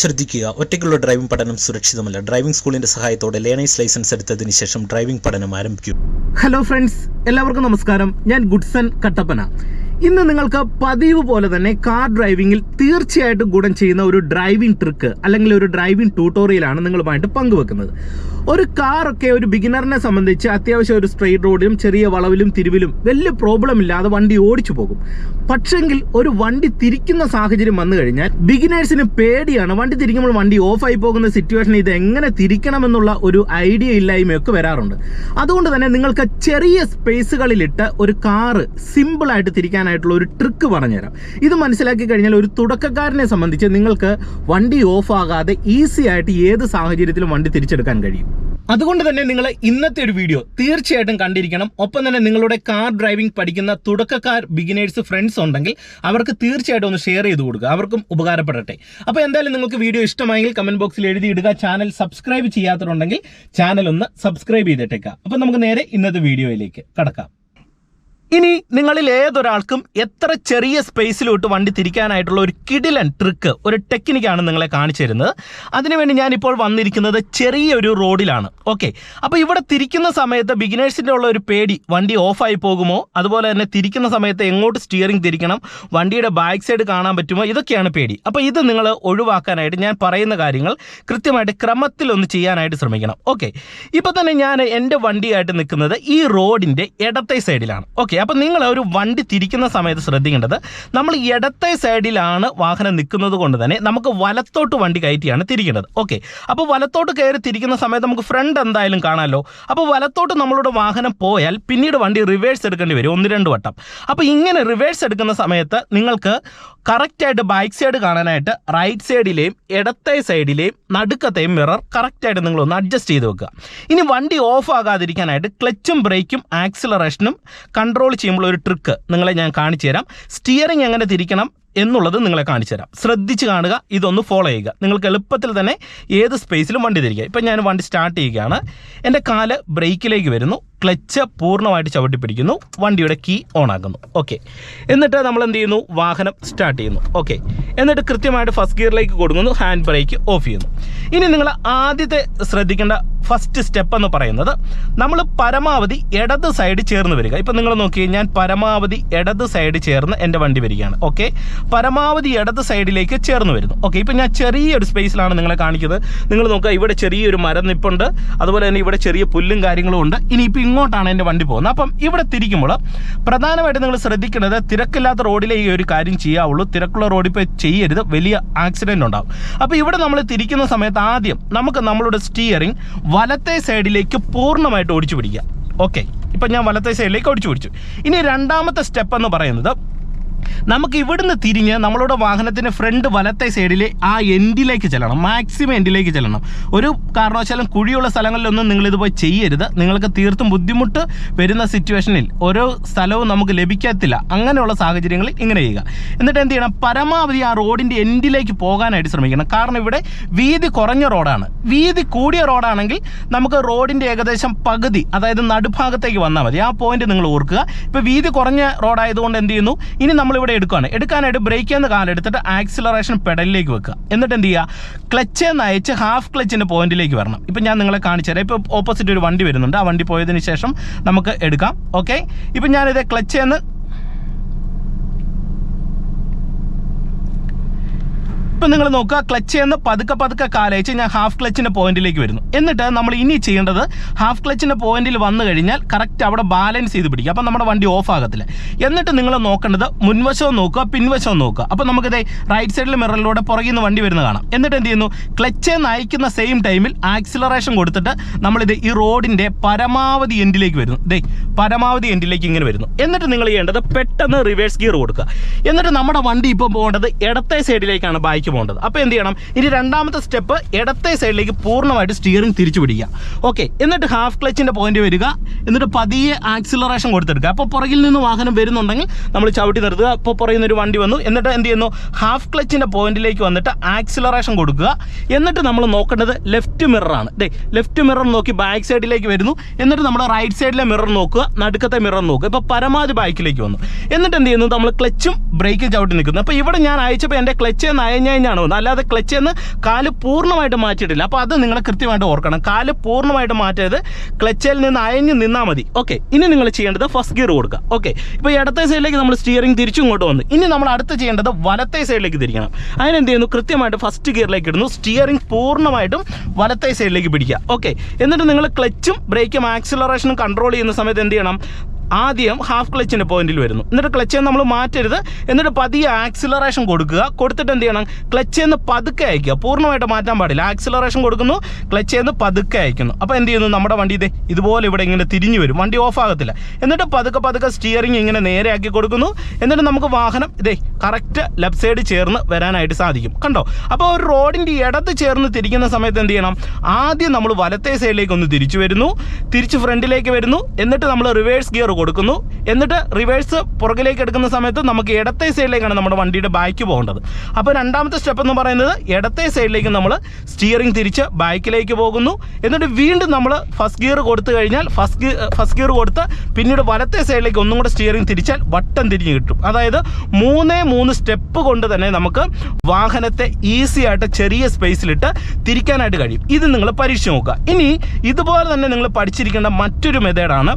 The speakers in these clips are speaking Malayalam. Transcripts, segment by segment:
ശ്രദ്ധിക്കുക. ഒറ്റയ്ക്കുള്ള ഡ്രൈവിംഗ് പഠനം സുരക്ഷിതമല്ല. ഡ്രൈവിംഗ് സ്കൂളിന്റെ സഹായത്തോടെ ലേണേഴ്സ് ലൈസൻസ് എടുത്തതിന് ശേഷം ഡ്രൈവിംഗ് പഠനം ആരംഭിക്കും. ഹലോ ഫ്രണ്ട്സ് എല്ലാവർക്കും നമസ്കാരം. ഞാൻ ഗുഡ്സൺ കട്ടപ്പന. ഇന്ന് നിങ്ങൾക്ക് പതിവ് പോലെ തന്നെ കാർ ഡ്രൈവിംഗിൽ തീർച്ചയായിട്ടും ഗുണം ചെയ്യുന്ന ഒരു ഡ്രൈവിംഗ് ട്രിക്ക് അല്ലെങ്കിൽ ഒരു ഡ്രൈവിംഗ് ട്യൂട്ടോറിയലാണ് നിങ്ങളുമായിട്ട് പങ്കുവെക്കുന്നത്. ഒരു കാറൊക്കെ ഒരു ബിഗിനറിനെ സംബന്ധിച്ച് അത്യാവശ്യം ഒരു സ്ട്രെയിറ്റ് റോഡിലും ചെറിയ വളവിലും തിരിവിലും വലിയ പ്രോബ്ലം ഇല്ലാതെ വണ്ടി ഓടിച്ചു പോകും. പക്ഷെങ്കിൽ ഒരു വണ്ടി തിരിക്കുന്ന സാഹചര്യം വന്നു കഴിഞ്ഞാൽ ബിഗിനേഴ്സിന് പേടിയാണ്. വണ്ടി തിരിക്കുമ്പോൾ വണ്ടി ഓഫായി പോകുന്ന സിറ്റുവേഷൻ ഇത് എങ്ങനെ തിരിക്കണമെന്നുള്ള ഒരു ഐഡിയ ഇല്ലായ്മയൊക്കെ വരാറുണ്ട്. അതുകൊണ്ട് തന്നെ നിങ്ങൾക്ക് ചെറിയ സ്പേസുകളിലിട്ട് ഒരു കാറ് സിമ്പിളായിട്ട് തിരിക്കാനായിട്ടുള്ള ഒരു ട്രിക്ക് പറഞ്ഞുതരാം. ഇത് മനസ്സിലാക്കി കഴിഞ്ഞാൽ ഒരു തുടക്കക്കാരനെ സംബന്ധിച്ച് നിങ്ങൾക്ക് വണ്ടി ഓഫാകാതെ ഈസി ആയിട്ട് ഏത് സാഹചര്യത്തിലും വണ്ടി തിരിച്ചെടുക്കാൻ കഴിയും. അതുകൊണ്ട് തന്നെ നിങ്ങൾ ഇന്നത്തെ ഒരു വീഡിയോ തീർച്ചയായിട്ടും കണ്ടിരിക്കണം. ഒപ്പം തന്നെ നിങ്ങളുടെ കാർ ഡ്രൈവിംഗ് പഠിക്കുന്ന തുടക്കക്കാർ ബിഗിനേഴ്സ് ഫ്രണ്ട്സ് ഉണ്ടെങ്കിൽ അവർക്ക് തീർച്ചയായിട്ടും ഒന്ന് ഷെയർ ചെയ്ത് കൊടുക്കുക. അവർക്കും ഉപകാരപ്പെടട്ടെ. അപ്പോൾ എന്തായാലും നിങ്ങൾക്ക് വീഡിയോ ഇഷ്ടമായെങ്കിൽ കമന്റ് ബോക്സിൽ എഴുതിയിടുക ചാനൽ സബ്സ്ക്രൈബ് ചെയ്യാത്തതുണ്ടെങ്കിൽ ചാനൽ ഒന്ന് സബ്സ്ക്രൈബ് ചെയ്തിട്ടേക്കാം. അപ്പോൾ നമുക്ക് നേരെ ഇന്നത്തെ വീഡിയോയിലേക്ക് കടക്കാം. ഇനി നിങ്ങളിൽ ഏതൊരാൾക്കും എത്ര ചെറിയ സ്പേസിലോട്ട് വണ്ടി തിരിക്കാനായിട്ടുള്ള ഒരു കിടിലൻ ട്രിക്ക് ഒരു ടെക്നിക്കാണ് നിങ്ങളെ കാണിച്ചു തരുന്നത്. അതിനുവേണ്ടി ഞാനിപ്പോൾ വന്നിരിക്കുന്നത് ചെറിയൊരു റോഡിലാണ്. ഓക്കെ അപ്പോൾ ഇവിടെ തിരിക്കുന്ന സമയത്ത് ബിഗിനേഴ്സിന്റെ ഉള്ള ഒരു പേടി വണ്ടി ഓഫായി പോകുമോ? അതുപോലെ തന്നെ തിരിക്കുന്ന സമയത്ത് എങ്ങോട്ട് സ്റ്റിയറിംഗ് തിരിക്കണം? വണ്ടിയുടെ ബാക്ക് സൈഡ് കാണാൻ പറ്റുമോ? ഇതൊക്കെയാണ് പേടി. അപ്പോൾ ഇത് നിങ്ങൾ ഒഴിവാക്കാനായിട്ട് ഞാൻ പറയുന്ന കാര്യങ്ങൾ കൃത്യമായിട്ട് ക്രമത്തിൽ ഒന്ന് ചെയ്യാനായിട്ട് ശ്രമിക്കണം. ഓക്കെ ഇപ്പോൾ തന്നെ ഞാൻ എന്റെ വണ്ടിയായിട്ട് നിൽക്കുന്നത് ഈ റോഡിന്റെ ഇടത്തെ സൈഡിലാണ് ഓക്കെ അപ്പോൾ നിങ്ങൾ ഒരു വണ്ടി തിരിക്കുന്ന സമയത്ത് ശ്രദ്ധിക്കേണ്ടത് നമ്മൾ ഇടത്തെ സൈഡിലാണ് വാഹനം നിൽക്കുന്നത് കൊണ്ട് തന്നെ നമുക്ക് വലത്തോട്ട് വണ്ടി കയറ്റിയാണ് തിരിക്കേണ്ടത്. ഓക്കെ അപ്പോൾ വലത്തോട്ട് കയറി തിരിക്കുന്ന സമയത്ത് നമുക്ക് ഫ്രണ്ട് എന്തായാലും കാണാമല്ലോ അപ്പോൾ വലത്തോട്ട് നമ്മളുടെ വാഹനം പോയാൽ പിന്നീട് വണ്ടി റിവേഴ്സ് എടുക്കേണ്ടി വരും. ഒന്ന് രണ്ട് വട്ടം. അപ്പോൾ ഇങ്ങനെ റിവേഴ്സ് എടുക്കുന്ന സമയത്ത് നിങ്ങൾക്ക് കറക്റ്റായിട്ട് ബാക്ക് സൈഡ് കാണാനായിട്ട് റൈറ്റ് സൈഡിലെയും ഇടത്തെ സൈഡിലെയും നടുക്കത്തെയും മിറർ കറക്റ്റായിട്ട് നിങ്ങളൊന്ന് അഡ്ജസ്റ്റ് ചെയ്ത് വെക്കുക. ഇനി വണ്ടി ഓഫ് ആകാതിരിക്കാനായിട്ട് ക്ലച്ചും ബ്രേക്കും ആക്സിലറേഷനും കൺട്രോൾ ചെയ്യുമ്പോൾ ഒരു ട്രിക്ക് നിങ്ങളെ ഞാൻ കാണിച്ചു തരാം. സ്റ്റിയറിംഗ് എങ്ങനെ തിരിക്കണം എന്നുള്ളത് നിങ്ങളെ കാണിച്ചു തരാം. ശ്രദ്ധിച്ച് കാണുക ഇതൊന്ന് ഫോളോ ചെയ്യുക. നിങ്ങൾക്ക് എളുപ്പത്തിൽ തന്നെ ഏത് സ്പേസിലും വണ്ടി തിരിക്കുക ഇപ്പം ഞാൻ വണ്ടി സ്റ്റാർട്ട് ചെയ്യുകയാണ്. എന്റെ കാൽ ബ്രേക്കിലേക്ക് വരുന്നു. ക്ലച്ച് പൂർണമായിട്ട് ചവിട്ടി പിടിക്കുന്നു വണ്ടിയുടെ കീ ഓൺ ആക്കുന്നു ഓക്കെ എന്നിട്ട് നമ്മൾ എന്ത് ചെയ്യുന്നു? വാഹനം സ്റ്റാർട്ട് ചെയ്യുന്നു. ഓക്കെ എന്നിട്ട് കൃത്യമായിട്ട് ഫസ്റ്റ് ഗിയറിലേക്ക് കൊടുക്കുന്നു ഹാൻഡ് ബ്രേക്ക് ഓഫ് ചെയ്യുന്നു. ഇനി നിങ്ങൾ ആദ്യത്തെ ശ്രദ്ധിക്കേണ്ട ഫസ്റ്റ് സ്റ്റെപ്പ് എന്ന് പറയുന്നത് നമ്മൾ പരമാവധി ഇടത് സൈഡ് ചേർന്ന് വരിക. ഇപ്പം നിങ്ങൾ നോക്കി ഞാൻ പരമാവധി ഇടത് സൈഡ് ചേർന്ന് എന്റെ വണ്ടി വരികയാണ്. ഓക്കെ പരമാവധി ഇടത് സൈഡിലേക്ക് ചേർന്ന് വരുന്നു. ഓക്കെ ഇപ്പം ഞാൻ ചെറിയൊരു സ്പേസിലാണ് നിങ്ങളെ കാണിക്കുന്നത്. നിങ്ങൾ നോക്കുക ഇവിടെ ചെറിയൊരു മരം നിപ്പുണ്ട്. അതുപോലെ തന്നെ ഇവിടെ ചെറിയ പുല്ലും കാര്യങ്ങളും ഉണ്ട്. ഇനിയിപ്പോൾ ഇങ്ങോട്ടാണ് എന്റെ വണ്ടി പോകുന്നത്. അപ്പം ഇവിടെ തിരിക്കുമ്പോൾ പ്രധാനമായിട്ട് നിങ്ങൾ ശ്രദ്ധിക്കേണ്ടത് തിരക്കില്ലാത്ത റോഡിലെ ഈ ഒരു കാര്യം ചെയ്യാവുള്ളൂ. തിരക്കുള്ള റോഡിൽ പോയി ചെയ്യരുത്. വലിയ ആക്സിഡന്റ് ഉണ്ടാവും. അപ്പോൾ ഇവിടെ നമ്മൾ തിരിക്കുന്ന സമയത്ത് ആദ്യം നമുക്ക് നമ്മളുടെ സ്റ്റിയറിംഗ് വലത്തെ സൈഡിലേക്ക് പൂർണമായിട്ട് ഓടിച്ചു പിടിക്കുക. ഓക്കെ ഇപ്പം ഞാൻ വലത്തെ സൈഡിലേക്ക് ഓടിച്ചു പിടിച്ചു. ഇനി രണ്ടാമത്തെ സ്റ്റെപ്പ് എന്ന് പറയുന്നത് നമുക്ക് ഇവിടുന്ന് തിരിഞ്ഞ് നമ്മളുടെ വാഹനത്തിന്റെ ഫ്രണ്ട് വലത്തെ സൈഡിൽ ആ എൻഡിലേക്ക് ചെല്ലണം. മാക്സിമം എൻഡിലേക്ക് ചെല്ലണം. ഒരു കാരണവശാലും കുഴിയുള്ള സ്ഥലങ്ങളിലൊന്നും നിങ്ങൾ പോയി ചെയ്യരുത്. നിങ്ങൾക്ക് തീർത്തും ബുദ്ധിമുട്ട് വരുന്ന സിറ്റുവേഷനിൽ ഓരോ സ്ഥലവും നമുക്ക് ലഭിക്കത്തില്ല. അങ്ങനെയുള്ള സാഹചര്യങ്ങളിൽ ഇങ്ങനെ ചെയ്യുക. എന്നിട്ട് എന്ത് ചെയ്യണം? പരമാവധി ആ റോഡിന്റെ എൻഡിലേക്ക് പോകാനായിട്ട് ശ്രമിക്കണം. കാരണം ഇവിടെ വീതി കുറഞ്ഞ റോഡാണ്. വീതി കൂടിയ റോഡാണെങ്കിൽ നമുക്ക് റോഡിന്റെ ഏകദേശം പകുതി അതായത് നടുഭാഗത്തേക്ക് വന്നാൽ മതി. ആ പോയിന്റ് നിങ്ങൾ ഓർക്കുക. ഇപ്പോൾ വീതി കുറഞ്ഞ റോഡായതുകൊണ്ട് എന്ത് ചെയ്യുന്നു? ഇനി നമ്മളിവിടെ എടുക്കുകയാണ് എടുക്കാനായിട്ട് ബ്രേക്ക് നിന്ന് കാലെടുത്തിട്ട് ആക്സിലറേഷൻ പെഡലിലേക്ക് വെക്കുക. എന്നിട്ട് എന്ത് ചെയ്യുക? ക്ലച്ച് നയിച്ച് ഹാഫ് ക്ലച്ചിന്റെ പോയിന്റിലേക്ക് വരണം. ഇപ്പം ഞാൻ നിങ്ങളെ കാണിച്ചു തരാം. ഇപ്പോൾ ഓപ്പോസിറ്റ് ഒരു വണ്ടി വരുന്നുണ്ട്. ആ വണ്ടി പോയതിന് ശേഷം നമുക്ക് എടുക്കാം. ഓക്കെ ഇപ്പം ഞാനിത് ക്ലച്ച് എന്ന് ഇപ്പം നിങ്ങൾ നോക്കുക ക്ലച്ച് എന്ന് പതുക്കെ പതുക്കെ കാലയച്ച് ഞാൻ ഹാഫ് ക്ലച്ചിന്റെ പോയിന്റിലേക്ക് വരുന്നു. എന്നിട്ട് നമ്മൾ ഇനി ചെയ്യേണ്ടത് ഹാഫ് ക്ലച്ചിന്റെ പോയിന്റിൽ വന്നു കഴിഞ്ഞാൽ കറക്റ്റ് അവിടെ ബാലൻസ് ചെയ്ത് പിടിക്കുക. അപ്പം നമ്മുടെ വണ്ടി ഓഫ് ആകത്തില്ല. എന്നിട്ട് നിങ്ങൾ നോക്കേണ്ടത് മുൻവശവും നോക്കുക പിൻവശവും നോക്കുക. അപ്പം നമുക്കിത് റൈറ്റ് സൈഡിൽ മിററിലൂടെ പുറകിൽ നിന്ന് വണ്ടി വരുന്ന കാണാം. എന്നിട്ട് എന്ത് ചെയ്യുന്നു? ക്ലച്ച് നയിക്കുന്ന സെയിം ടൈമിൽ ആക്സിലറേഷൻ കൊടുത്തിട്ട് നമ്മളിത് ഈ റോഡിന്റെ പരമാവധി എൻഡിലേക്ക് വരുന്നു. ദേ പരമാവധി എൻഡിലേക്ക് ഇങ്ങനെ വരുന്നു. എന്നിട്ട് നിങ്ങൾ ചെയ്യേണ്ടത് പെട്ടെന്ന് റിവേഴ്സ് ഗിയർ കൊടുക്കുക. എന്നിട്ട് നമ്മുടെ വണ്ടി ഇപ്പം പോകേണ്ടത് ഇടത്തെ സൈഡിലേക്കാണ് ബൈക്ക് പോകേണ്ടത്. അപ്പോൾ എന്ത് ചെയ്യണം? ഇനി രണ്ടാമത്തെ സ്റ്റെപ്പ് ഇടത്തെ സൈഡിലേക്ക് പൂർണമായിട്ട് സ്റ്റിയറിംഗ് തിരിച്ചു പിടിക്കുക. ഓക്കെ എന്നിട്ട് ഹാഫ് ക്ലച്ചിന്റെ പോയിന്റ് വരിക. എന്നിട്ട് പതിയെ ആക്സിലറേഷൻ കൊടുത്തെടുക്കുക. അപ്പോൾ പുറകിൽ നിന്ന് വാഹനം വരുന്നുണ്ടെങ്കിൽ നമ്മൾ ചവിട്ടി നിർത്തുക. അപ്പോൾ പുറകിൽ വണ്ടി വന്നു. എന്നിട്ട് എന്ത് ചെയ്യുന്നു? ഹാഫ് ക്ലച്ചിന്റെ പോയിന്റിലേക്ക് വന്നിട്ട് ആക്സിലറേഷൻ കൊടുക്കുക. എന്നിട്ട് നമ്മൾ നോക്കേണ്ടത് ലെഫ്റ്റ് മിററാണ് ദേ ലെഫ്റ്റ് മിറർ നോക്കി ബാക്ക് സൈഡിലേക്ക് വരുന്നു. എന്നിട്ട് നമ്മുടെ റൈറ്റ് സൈഡിലെ മിറർ നോക്കുക. നടുക്കത്തെ മിറർ നോക്കുക. ഇപ്പോൾ പരമാവധി ബാക്കിലേക്ക് വന്നു. എന്നിട്ട് എന്ത് ചെയ്യുന്നു? നമ്മൾ ക്ലച്ചും ബ്രേക്കും ചവിട്ടി നിൽക്കുന്നു. അപ്പോൾ ഇവിടെ ഞാൻ അയച്ചപ്പോൾ എന്റെ ക്ലച്ച് നയഞ്ഞ് കഴിഞ്ഞാണ് വന്നത് അല്ലാതെ ക്ലച്ച് എന്ന് കാൽ പൂർണമായിട്ട് മാറ്റിയിട്ടില്ല. അപ്പോൾ അത് നിങ്ങൾ കൃത്യമായിട്ട് ഓർക്കണം. കാൽ പൂർണമായിട്ട് മാറ്റരുത് ക്ലച്ചിൽ നിന്ന് അയഞ്ഞ് നിന്നാൽ മതി. ഓക്കെ ഇനി നിങ്ങൾ ചെയ്യേണ്ടത് ഫസ്റ്റ് ഗിയർ കൊടുക്കുക. ഓക്കെ ഇപ്പോൾ ഇടത്തെ സൈഡിലേക്ക് നമ്മൾ സ്റ്റിയറിംഗ് തിരിച്ചും ഇങ്ങോട്ട് വന്നു. ഇനി നമ്മൾ അടുത്ത് ചെയ്യേണ്ടത് വലത്തെ സൈഡിലേക്ക് തിരിക്കണം. അതിനെന്ത് ചെയ്യുന്നു? കൃത്യമായിട്ട് ഫസ്റ്റ് ഗിയറിലേക്ക് ഇടുന്നു. സ്റ്റിയറിംഗ് പൂർണമായിട്ടും വലത്തെ സൈഡിലേക്ക് പിടിക്കുക. ഓക്കെ എന്നിട്ട് നിങ്ങൾ ക്ലച്ചും ബ്രേക്കും ആക്സിലറേഷനും കൺട്രോൾ ചെയ്യുന്ന സമയത്ത് എന്ത് ചെയ്യണം? ആദ്യം ഹാഫ് ക്ലച്ചിന്റെ പോയിന്റിൽ വരുന്നു. എന്നിട്ട് ക്ലച്ചിൽ നമ്മൾ മാറ്റരുത്. എന്നിട്ട് പതിയെ ആക്സിലറേഷൻ കൊടുക്കുക. കൊടുത്തിട്ട് എന്ത് ചെയ്യണം? ക്ലച്ച് എന്ന് പതുക്കെ അയക്കുക പൂർണമായിട്ട് മാറ്റാൻ പാടില്ല. ആക്സിലറേഷൻ കൊടുക്കുന്നു. ക്ലച്ച് എന്ന് പതുക്കെ അയക്കുന്നു അപ്പോൾ എന്ത് ചെയ്യുന്നു? നമ്മുടെ വണ്ടി ഇതേ ഇതുപോലെ ഇവിടെ ഇങ്ങനെ തിരിഞ്ഞു വരും. വണ്ടി ഓഫ് ആകത്തില്ല. എന്നിട്ട് പതുക്കെ പതുക്കെ സ്റ്റിയറിംഗ് ഇങ്ങനെ നേരെ ആക്കി കൊടുക്കുന്നു. എന്നിട്ട് നമുക്ക് വാഹനം ഇതേ കറക്റ്റ് ലെഫ്റ്റ് സൈഡ് ചേർന്ന് വരാനായിട്ട് സാധിക്കും. കണ്ടോ? അപ്പോൾ ഒരു റോഡിന്റെ ഇടത്ത് ചേർന്ന് തിരിക്കുന്ന സമയത്ത് എന്ത് ചെയ്യണം? ആദ്യം നമ്മൾ വലത്തെ സൈഡിലേക്ക് ഒന്ന് തിരിച്ചു വരുന്നു. തിരിച്ച് ഫ്രണ്ടിലേക്ക് വരുന്നു. എന്നിട്ട് നമ്മൾ റിവേഴ്സ് ഗിയർ കൊടുക്കുന്നു. എന്നിട്ട് റിവേഴ്സ് പുറകിലേക്ക് എടുക്കുന്ന സമയത്ത് നമുക്ക് ഇടത്തെ സൈഡിലേക്കാണ് നമ്മുടെ വണ്ടിയുടെ ബാക്ക് പോകേണ്ടത്. അപ്പോൾ രണ്ടാമത്തെ സ്റ്റെപ്പ് എന്ന് പറയുന്നത് ഇടത്തെ സൈഡിലേക്ക് നമ്മൾ സ്റ്റിയറിംഗ് തിരിച്ച് ബാക്കിലേക്ക് പോകുന്നു. എന്നിട്ട് വീണ്ടും നമ്മൾ ഫസ്റ്റ് ഗിയർ കൊടുത്തു കഴിഞ്ഞാൽ ഫസ്റ്റ് ഫസ്റ്റ് ഗിയർ കൊടുത്ത് പിന്നീട് വലത്തെ സൈഡിലേക്ക് ഒന്നും കൂടെ സ്റ്റിയറിംഗ് തിരിച്ചാൽ വട്ടം തിരിഞ്ഞ് കിട്ടും. അതായത് മൂന്നേ മൂന്ന് സ്റ്റെപ്പ് കൊണ്ട് തന്നെ നമുക്ക് വാഹനത്തെ ഈസി ആയിട്ട് ചെറിയ സ്പേസിലിട്ട് തിരിക്കാനായിട്ട് കഴിയും. ഇത് നിങ്ങൾ പരീക്ഷിച്ച് നോക്കുക. ഇനി ഇതുപോലെ തന്നെ നിങ്ങൾ പഠിച്ചിരിക്കേണ്ട മറ്റൊരു മെത്തേഡാണ്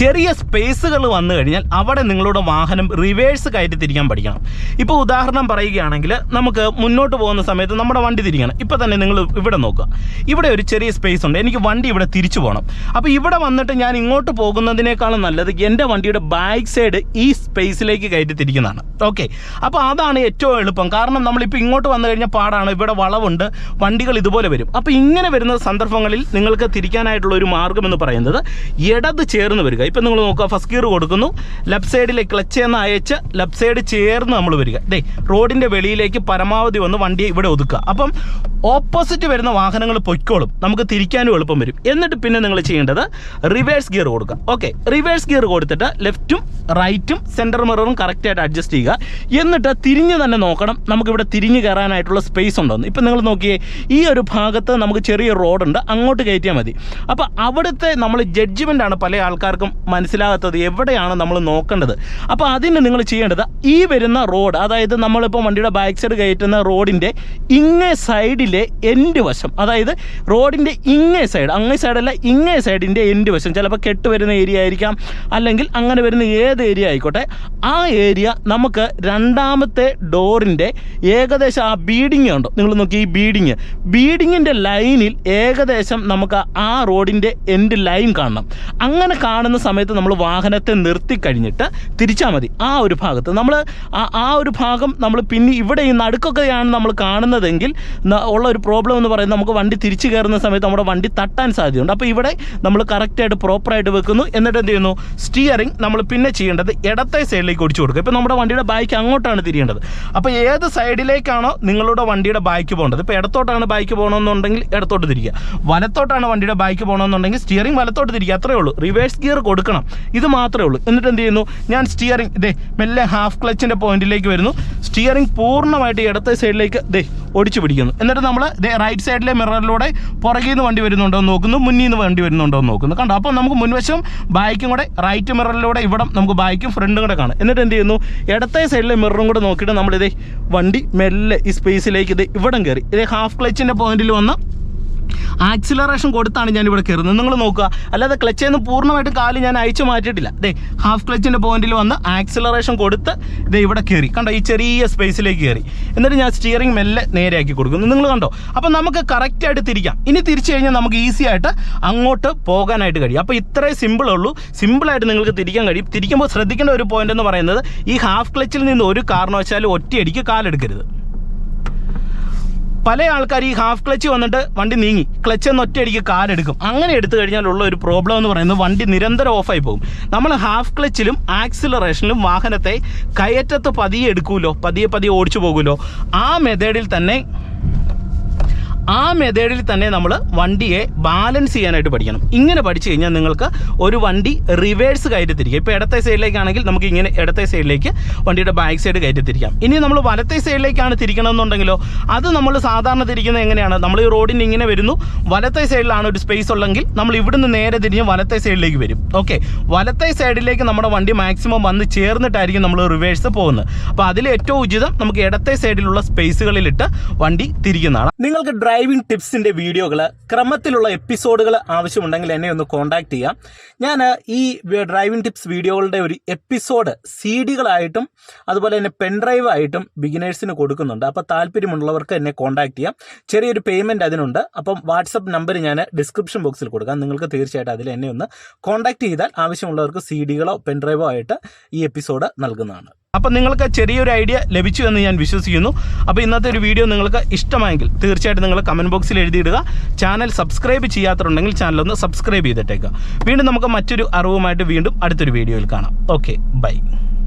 ചെറിയ സ്പേസുകൾ വന്നു കഴിഞ്ഞാൽ അവിടെ നിങ്ങളുടെ വാഹനം റിവേഴ്സ് കയറ്റി തിരിക്കാൻ പഠിക്കണം. ഇപ്പോൾ ഉദാഹരണം പറയുകയാണെങ്കിൽ നമുക്ക് മുന്നോട്ട് പോകുന്ന സമയത്ത് നമ്മുടെ വണ്ടി തിരിക്കണം. ഇപ്പോൾ തന്നെ നിങ്ങൾ ഇവിടെ നോക്കുക. ഇവിടെ ഒരു ചെറിയ സ്പേസ് ഉണ്ട്. എനിക്ക് വണ്ടി ഇവിടെ തിരിച്ചു പോകണം അപ്പോൾ ഇവിടെ വന്നിട്ട് ഞാൻ ഇങ്ങോട്ട് പോകുന്നതിനേക്കാളും നല്ലത് എന്റെ വണ്ടിയുടെ ബാക്ക് സൈഡ് ഈ സ്പേസിലേക്ക് കയറ്റി തിരിക്കുന്നതാണ്. ഓക്കെ അപ്പോൾ അതാണ് ഏറ്റവും എളുപ്പം. കാരണം നമ്മളിപ്പോൾ ഇങ്ങോട്ട് വന്നു കഴിഞ്ഞാൽ പാടാണ്. ഇവിടെ വളവുണ്ട്. വണ്ടികൾ ഇതുപോലെ വരും. അപ്പോൾ ഇങ്ങനെ വരുന്ന സന്ദർഭങ്ങളിൽ നിങ്ങൾക്ക് തിരിക്കാനായിട്ടുള്ള ഒരു മാർഗം എന്ന് പറയുന്നത് ഇടത് ചേർന്ന് വരിക. ഇപ്പം നിങ്ങൾ നോക്കുക ഫസ്റ്റ് ഗിയർ കൊടുക്കുന്നു. ലെഫ്റ്റ് സൈഡിലെ ക്ലച്ച് എന്ന് അയച്ച് ലെഫ്റ്റ് സൈഡ് ചേർന്ന് നമ്മൾ വരിക. ദേ റോഡിന്റെ വെളിയിലേക്ക് പരമാവധി വന്ന് വണ്ടി ഇവിടെ ഒതുക്കുക. അപ്പം ഓപ്പോസിറ്റ് വരുന്ന വാഹനങ്ങൾ പൊയ്ക്കോളും. നമുക്ക് തിരിക്കാനും എളുപ്പം വരും. എന്നിട്ട് പിന്നെ നിങ്ങൾ ചെയ്യേണ്ടത് റിവേഴ്സ് ഗിയർ കൊടുക്കുക. ഓക്കെ റിവേഴ്സ് ഗിയർ കൊടുത്തിട്ട് ലെഫ്റ്റും റൈറ്റും സെന്റർ മിററും കറക്റ്റായിട്ട് അഡ്ജസ്റ്റ് ചെയ്യുക. എന്നിട്ട് തിരിഞ്ഞ് തന്നെ നോക്കണം. നമുക്കിവിടെ തിരിഞ്ഞ് കയറാനായിട്ടുള്ള സ്പേസ് ഉണ്ടോ ഇപ്പം നിങ്ങൾ നോക്കിയേ ഈ ഒരു ഭാഗത്ത് നമുക്ക് ചെറിയ റോഡുണ്ട് അങ്ങോട്ട് കയറ്റിയാൽ മതി. അപ്പോൾ അവിടുത്തെ നമ്മൾ ജഡ്ജ്മെന്റാണ് പല ആൾക്കാർക്കും മനസ്സിലാകാത്തത് എവിടെയാണ് നമ്മൾ നോക്കേണ്ടത്. അപ്പോൾ അതിന് നിങ്ങൾ ചെയ്യേണ്ടത് ഈ വരുന്ന റോഡ് അതായത് നമ്മളിപ്പോൾ വണ്ടിയുടെ ബാക്ക് സൈഡ് കയറ്റുന്ന റോഡിന്റെ ഇങ്ങേ സൈഡിലെ എൻഡ് വശം. അതായത് റോഡിന്റെ ഇങ്ങേ സൈഡ് അങ്ങേ സൈഡല്ല ഇങ്ങേ സൈഡിന്റെ എൻഡ് വശം. ചിലപ്പോൾ കെട്ട് വരുന്ന ഏരിയ ആയിരിക്കാം. അല്ലെങ്കിൽ അങ്ങനെ വരുന്ന ഏത് ഏരിയ ആയിക്കോട്ടെ ആ ഏരിയ നമുക്ക് രണ്ടാമത്തെ ഡോറിന്റെ ഏകദേശം ആ ബീഡിങ് ഉണ്ടോ നിങ്ങൾ നോക്കി ഈ ബീഡിങ് ബീഡിങ്ങിന്റെ ലൈനിൽ ഏകദേശം നമുക്ക് ആ റോഡിന്റെ എൻഡ് ലൈൻ കാണണം. അങ്ങനെ കാണുന്ന സമയത്ത് നമ്മൾ വാഹനത്തെ നിർത്തി കഴിഞ്ഞിട്ട് തിരിച്ചാൽ മതി. ആ ഒരു ഭാഗത്ത്. നമ്മൾ ആ ഒരു ഭാഗം നമ്മൾ പിന്നെ ഇവിടെ ഈ നടുക്കൊക്കെയാണ് നമ്മൾ കാണുന്നതെങ്കിൽ ഉള്ള ഒരു പ്രോബ്ലം എന്ന് പറയുന്നത് നമുക്ക് വണ്ടി തിരിച്ചു കയറുന്ന സമയത്ത് നമ്മുടെ വണ്ടി തട്ടാൻ സാധ്യതയുണ്ട്. അപ്പോൾ ഇവിടെ നമ്മൾ കറക്റ്റായിട്ട് പ്രോപ്പറായിട്ട് വെക്കുന്നു. എന്നിട്ട് എന്ത് ചെയ്യുന്നു? സ്റ്റിയറിംഗ് നമ്മൾ പിന്നെ ചെയ്യേണ്ടത് ഇടത്തെ സൈഡിലേക്ക് ഒടിച്ചു കൊടുക്കുക. ഇപ്പോൾ നമ്മുടെ വണ്ടിയുടെ ബൈക്ക് അങ്ങോട്ടാണ് തിരിയേണ്ടത്. അപ്പോൾ ഏത് സൈഡിലേക്കാണോ നിങ്ങളുടെ വണ്ടിയുടെ ബൈക്ക് പോകേണ്ടത്? ഇപ്പോൾ ഇടത്തോട്ടാണ് ബൈക്ക് പോകണമെന്നുണ്ടെങ്കിൽ ഇടത്തോട്ട് തിരിക്കുക. വലത്തോട്ടാണ് വണ്ടിയുടെ ബൈക്ക് പോകണമെന്നുണ്ടെങ്കിൽ സ്റ്റിയറിംഗ് വലത്തോട്ട് തിരിക്കുക. അത്രേ ഉള്ളൂ. റിവേഴ്സ് ഗിയർ കൊടുക്കണം. ഇത് മാത്രമേ ഉള്ളൂ. എന്നിട്ട് എന്ത് ചെയ്യുന്നു? ഞാൻ സ്റ്റിയറിംഗ് ഇതേ മെല്ലെ ഹാഫ് ക്ലച്ചിന്റെ പോയിന്റിലേക്ക് വരുന്നു. സ്റ്റിയറിംഗ് പൂർണമായിട്ട് ഇടത്തെ സൈഡിലേക്ക് ദേ ഒടിച്ചു പിടിക്കുന്നു. എന്നിട്ട് നമ്മൾ ദേ റൈറ്റ് സൈഡിലെ മിററിലൂടെ പുറകിൽ നിന്ന് വണ്ടി വരുന്നുണ്ടോ എന്ന് നോക്കുന്നു മുന്നിൽ നിന്ന് വണ്ടി വരുന്നുണ്ടോ എന്ന് നോക്കുന്നു. കണ്ടോ? അപ്പോൾ നമുക്ക് മുൻവശം ബാക്കും കൂടെ റൈറ്റ് മിററിലൂടെ ഇവിടെ നമുക്ക് ബാക്കും ഫ്രണ്ടും കൂടെ കാണാം. എന്നിട്ട് എന്ത് ചെയ്യുന്നു? ഇടത്തെ സൈഡിലെ മിററും കൂടെ നോക്കിയിട്ട് നമ്മളിതേ വണ്ടി മെല്ലെ ഈ സ്പേസിലേക്ക് ഇത് ഇവിടം കയറി. ഇതേ ഹാഫ് ക്ലച്ചിന്റെ പോയിന്റിൽ വന്ന് ആക്സിലറേഷൻ കൊടുത്താണ് ഞാൻ ഇവിടെ കയറുന്നത്. നിങ്ങൾ നോക്കുക. അല്ലാതെ ക്ലച്ചിൽ നിന്ന് പൂർണമായിട്ടും കാൽ ഞാൻ അയച്ചു മാറ്റിയിട്ടില്ല. അതെ ഹാഫ് ക്ലച്ചിന്റെ പോയിന്റിൽ വന്ന് ആക്സിലറേഷൻ കൊടുത്ത് ദേ ഇവിടെ കയറി. കണ്ടോ ഈ ചെറിയ സ്പേസിലേക്ക് കയറി. എന്നിട്ട് ഞാൻ സ്റ്റിയറിംഗ് മെല്ലെ നേരെയാക്കി കൊടുക്കുന്നു. നിങ്ങൾ കണ്ടോ? അപ്പം നമുക്ക് കറക്റ്റായിട്ട് തിരിക്കാം. ഇനി തിരിച്ചു കഴിഞ്ഞാൽ നമുക്ക് ഈസി ആയിട്ട് അങ്ങോട്ട് പോകാനായിട്ട് കഴിയും. അപ്പോൾ ഇത്രയും സിമ്പിൾ ഉള്ളൂ. സിമ്പിളായിട്ട് നിങ്ങൾക്ക് തിരിക്കാൻ കഴിയും. തിരിക്കുമ്പോൾ ശ്രദ്ധിക്കേണ്ട ഒരു പോയിന്റ് എന്ന് പറയുന്നത് ഈ ഹാഫ് ക്ലച്ചിൽ നിന്ന് ഒരു കാരണവശാലും ഒറ്റയടിക്ക് കാലെടുക്കരുത്. പല ആൾക്കാർ ഈ ഹാഫ് ക്ലച്ച് വന്നിട്ട് വണ്ടി നീങ്ങി. ക്ലച്ച് എന്ന് ഒറ്റയടിക്ക് കാലെടുക്കും അങ്ങനെ എടുത്തു കഴിഞ്ഞാൽ ഉള്ള ഒരു പ്രോബ്ലം എന്ന് പറയുന്നത് വണ്ടി നിരന്തരം ഓഫായി പോകും. നമ്മൾ ഹാഫ് ക്ലച്ചിലും ആക്സിലറേഷനിലും വാഹനത്തെ കയറ്റത്ത് പതിയെ എടുക്കുമല്ലോ പതിയെ പതിയെ ഓടിച്ചു പോകുമല്ലോ ആ മെത്തേഡിൽ തന്നെ ആ മെത്തേഡിൽ തന്നെ നമ്മൾ വണ്ടിയെ ബാലൻസ് ചെയ്യാനായിട്ട് പഠിക്കണം. ഇങ്ങനെ പഠിച്ചു കഴിഞ്ഞാൽ നിങ്ങൾക്ക് ഒരു വണ്ടി റിവേഴ്സ് കയറ്റിത്തിരിക്കുക ഇപ്പോൾ ഇടത്തെ സൈഡിലേക്കാണെങ്കിൽ നമുക്ക് ഇങ്ങനെ ഇടത്തെ സൈഡിലേക്ക് വണ്ടിയുടെ ബാക്ക് സൈഡ് കയറ്റിത്തിരിക്കാം. ഇനി നമ്മൾ വലത്തെ സൈഡിലേക്കാണ് തിരിക്കണമെന്നുണ്ടെങ്കിലോ അത് നമ്മൾ സാധാരണ തിരിക്കുന്നത് എങ്ങനെയാണ്? നമ്മൾ ഈ റോഡിന് ഇങ്ങനെ വരുന്നു. വലത്തെ സൈഡിലാണ് ഒരു സ്പേസ് ഉള്ളെങ്കിൽ നമ്മൾ ഇവിടുന്ന് നേരെ തിരിഞ്ഞ് വലത്തെ സൈഡിലേക്ക് വരും. ഓക്കെ വലത്തെ സൈഡിലേക്ക് നമ്മുടെ വണ്ടി മാക്സിമം വന്ന് ചേർന്നിട്ടായിരിക്കും നമ്മൾ റിവേഴ്സ് പോകുന്നത്. അപ്പോൾ അതിൽ ഏറ്റവും ഉചിതം നമുക്ക് ഇടത്തെ സൈഡിലുള്ള സ്പേസുകളിലിട്ട് വണ്ടി തിരിക്കുന്നതാണ്. നിങ്ങൾക്ക് ഡ്രൈവിംഗ് ടിപ്സിന്റെ വീഡിയോകൾ ക്രമത്തിലുള്ള എപ്പിസോഡുകൾ ആവശ്യമുണ്ടെങ്കിൽ എന്നെ ഒന്ന് കോൺടാക്ട് ചെയ്യാം. ഞാൻ ഈ ഡ്രൈവിംഗ് ടിപ്സ് വീഡിയോകളുടെ ഒരു എപ്പിസോഡ് സി ഡികളായിട്ടും അതുപോലെ തന്നെ പെൻഡ്രൈവ് ആയിട്ടും ബിഗിനേഴ്സിന് കൊടുക്കുന്നുണ്ട്. അപ്പോൾ താല്പര്യമുള്ളവർക്ക് എന്നെ കോൺടാക്ട് ചെയ്യാം. ചെറിയൊരു പേയ്മെന്റ് അതിനുണ്ട്. അപ്പം വാട്സപ്പ് നമ്പർ ഞാൻ ഡിസ്ക്രിപ്ഷൻ ബോക്സിൽ കൊടുക്കാം. നിങ്ങൾക്ക് തീർച്ചയായിട്ടും അതിൽ എന്നെ ഒന്ന് കോൺടാക്ട് ചെയ്താൽ ആവശ്യമുള്ളവർക്ക് സി ഡികളോ പെൻഡ്രൈവോ ആയിട്ട് ഈ എപ്പിസോഡ് നൽകുന്നതാണ്. അപ്പം നിങ്ങൾക്ക് ചെറിയൊരു ഐഡിയ ലഭിച്ചു എന്ന് ഞാൻ വിശ്വസിക്കുന്നു. അപ്പോൾ ഇന്നത്തെ ഒരു വീഡിയോ നിങ്ങൾക്ക് ഇഷ്ടമായെങ്കിൽ തീർച്ചയായിട്ടും നിങ്ങൾ കമന്റ് ബോക്സിൽ എഴുതിയിടുക. ചാനൽ സബ്സ്ക്രൈബ് ചെയ്യാത്തതുണ്ടെങ്കിൽ ചാനൽ ഒന്ന് സബ്സ്ക്രൈബ് ചെയ്തിട്ടേക്കുക വീണ്ടും നമുക്ക് മറ്റൊരു അറിവുമായിട്ട് വീണ്ടും അടുത്തൊരു വീഡിയോയിൽ കാണാം. Okay bye